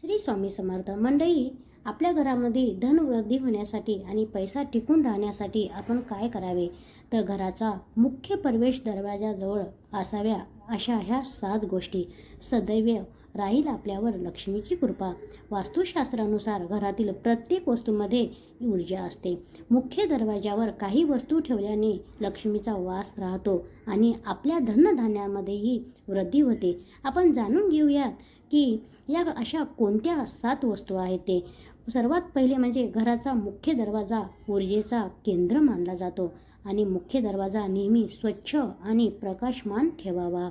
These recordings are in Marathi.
श्री स्वामी समर्थ. मंडळी आपल्या घरामध्ये धनवृद्धी होण्यासाठी आणि पैसा टिकून राहण्यासाठी आपण काय करावे? तर घराचा मुख्य प्रवेश दरवाजाजवळ असाव्या अशा ह्या सात गोष्टी. सदैव राहील आपल्यावर लक्ष्मीची कृपा. वास्तुशास्त्रानुसार घरातील प्रत्येक वस्तूमध्ये ऊर्जा असते. मुख्य दरवाजावर काही वस्तू ठेवल्याने लक्ष्मीचा वास राहतो आणि आपल्या धनधान्यामध्येही वृद्धी होते. आपण जाणून घेऊयात की या अशा कोणत्या सात वस्तू आहेत ते. सर्वात पहिले म्हणजे घराचा मुख्य दरवाजा ऊर्जेचा केंद्र मानला जातो. आणि मुख्य दरवाजा नेहमी स्वच्छ आणि प्रकाशमान ठेवावा.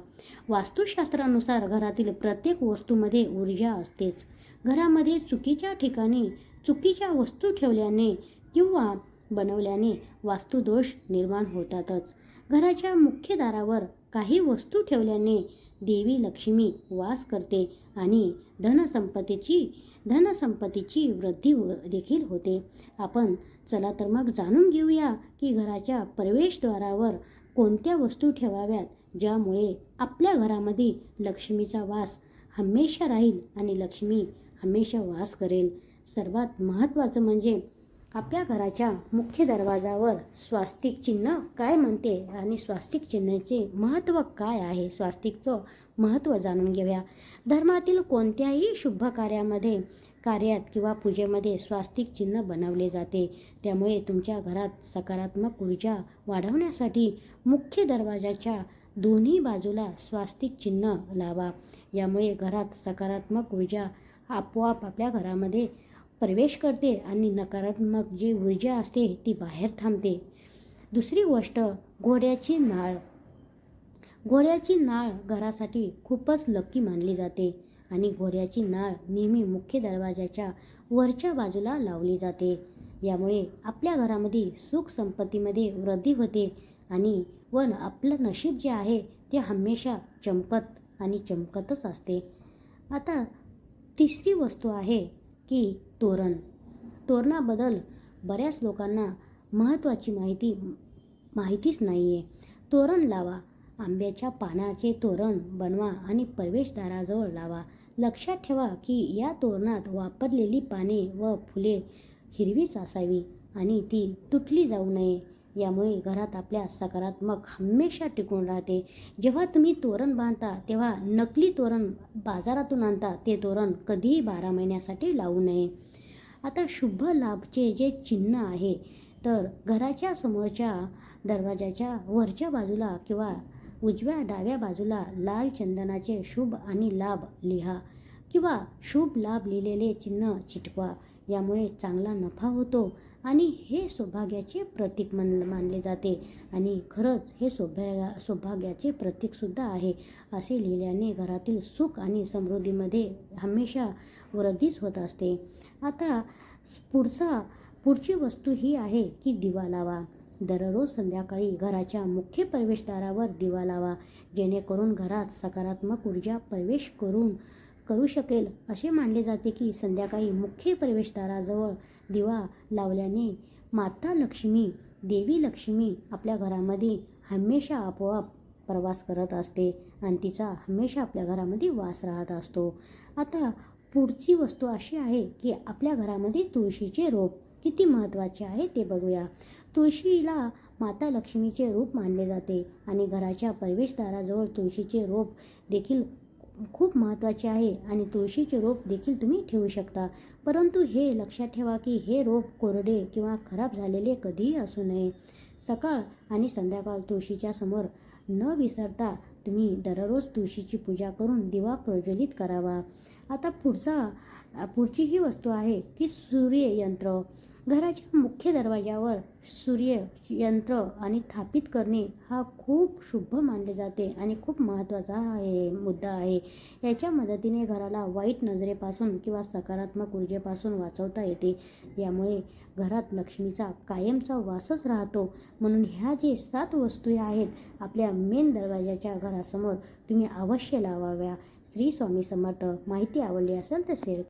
वास्तुशास्त्रानुसार घरातील प्रत्येक वस्तूमध्ये ऊर्जा असतेच. घरामध्ये चुकीच्या ठिकाणी चुकीच्या वस्तू ठेवल्याने किंवा बनवल्याने वास्तुदोष निर्माण होतातच. घराच्या मुख्य दारावर काही वस्तू ठेवल्याने देवी लक्ष्मी वास करते आणि धनसंपत्तीची धनसंपत्तीची वृद्धी हो- देखील होते. आपण चला तर मग जाणून घेऊया की घराच्या प्रवेशद्वारावर कोणत्या वस्तू ठेवाव्यात ज्यामुळे आपल्या घरामध्ये लक्ष्मीचा वास हमेशा राहील आणि लक्ष्मी हमेशा वास करेल. सर्वात महत्त्वाचं म्हणजे आपल्या घराच्या मुख्य दरवाजावर स्वास्तिक चिन्ह काय म्हणते आणि स्वास्तिक चिन्हाचे महत्त्व काय आहे? स्वास्तिकचं महत्त्व जाणून घेऊया. धर्मातील कोणत्याही शुभ कार्यामध्ये कार्यात किंवा पूजेमध्ये स्वास्तिक चिन्ह बनवले जाते. त्यामुळे तुमच्या घरात सकारात्मक ऊर्जा वाढवण्यासाठी मुख्य दरवाजाच्या दोन्ही बाजूला स्वास्तिक चिन्ह लावा. यामुळे घरात सकारात्मक ऊर्जा आपोआप आपल्या घरामध्ये प्रवेश करते आणि नकारात्मक जी ऊर्जा असते ती बाहेर थांबते. दुसरी गोष्ट घोड्याची नाळ. घोड्याची नाळ घरासाठी खूपच लक्की मानली जाते आणि घोड्याची नाळ नेहमी मुख्य दरवाजाच्या वरच्या बाजूला लावली जाते. यामुळे आपल्या घरामध्ये सुख संपत्तीमध्ये वृद्धी होते आणि वन आपलं नशीब जे आहे ते हमेशा चमकत आणि चमकतच असते. आता तिसरी वस्तू आहे की तोरण. तोरणाबद्दल बऱ्याच लोकांना महत्त्वाची माहिती माहितीच नाही आहे तोरण लावा. आंब्याच्या पानाचे तोरण बनवा आणि प्रवेशदाराजवळ लावा. लक्षात ठेवा की या तोरणात वापरलेली पाने व फुले हिरवीच असावी आणि ती तुटली जाऊ नये. यामुळे घरात आपल्या सकारात्मक हमेशा टिकून राहते. जेव्हा तुम्ही तोरण बांधता तेव्हा नकली तोरण बाजारातून आणता ते तोरण कधीही बारा महिन्यासाठी लावू नये. आता शुभ लाभचे जे चिन्ह आहे तर घराच्या समोरच्या दरवाजाच्या वरच्या बाजूला किंवा उजव्या डाव्या बाजूला लाल चंदनाचे शुभ आणि लाभ लिहा किंवा शुभ लाभ लिहिलेले चिन्ह चिटकवा. यामुळे चांगला नफा होतो. आणि हे सौभाग्याचे प्रतीक मान मानले जाते. आणि खरंच हे सौभाग्या सौभाग्याचे प्रतीकसुद्धा आहे असे लिहिल्याने घरातील सुख आणि समृद्धीमध्ये हमेशा वृद्धीच होत असते. आता पुढचा पुढची वस्तू ही आहे की दिवा लावा. दररोज संध्याकाळी घराच्या मुख्य प्रवेशद्वारावर दिवा लावा जेणेकरून घरात सकारात्मक ऊर्जा प्रवेश करून करू शकेल. असे मानले जाते की संध्याकाळी मुख्य प्रवेशद्वाराजवळ दिवा लावल्याने माता लक्ष्मी देवी लक्ष्मी आपल्या घरामध्ये हमेशा आपोआप प्रवास करत असते आणि तिचा हमेशा आपल्या घरामध्ये वास राहत असतो. आता पुढची वस्तू अशी आहे की आपल्या घरामध्ये तुळशीचे रोप किती महत्त्वाचे आहे ते बघूया. तुळशीला माता लक्ष्मीचे रूप मानले जाते आणि घराच्या प्रवेशद्वाराजवळ तुळशीचे रोप देखील खूप महत्त्वाचे आहे आणि तुळशीचे रोप देखील तुम्ही ठेवू शकता. परंतु हे लक्षात ठेवा की हे रोप कोरडे किंवा खराब झालेले कधीही असू नये. सकाळ आणि संध्याकाळ तुळशीच्या समोर न विसरता तुम्ही दररोज तुळशीची पूजा करून दिवा प्रज्वलित करावा. आता पुढचा पुढची ही वस्तू आहे की सूर्ययंत्र. घराच्या मुख्य दरवाजावर सूर्य यंत्र आणि थापित करणे हा खूप शुभ मानले जाते आणि खूप महत्त्वाचा आहे मुद्दा आहे. याच्या मदतीने घराला वाईट नजरेपासून किंवा सकारात्मक ऊर्जेपासून वाचवता येते. यामुळे घरात लक्ष्मीचा कायमचा वासच राहतो. म्हणून ह्या जे सात वस्तू आहेत आपल्या मेन दरवाजाच्या घरासमोर तुम्ही अवश्य लावाव्या. श्री स्वामी समर्थ माहिती आवडली असेल तर शेअर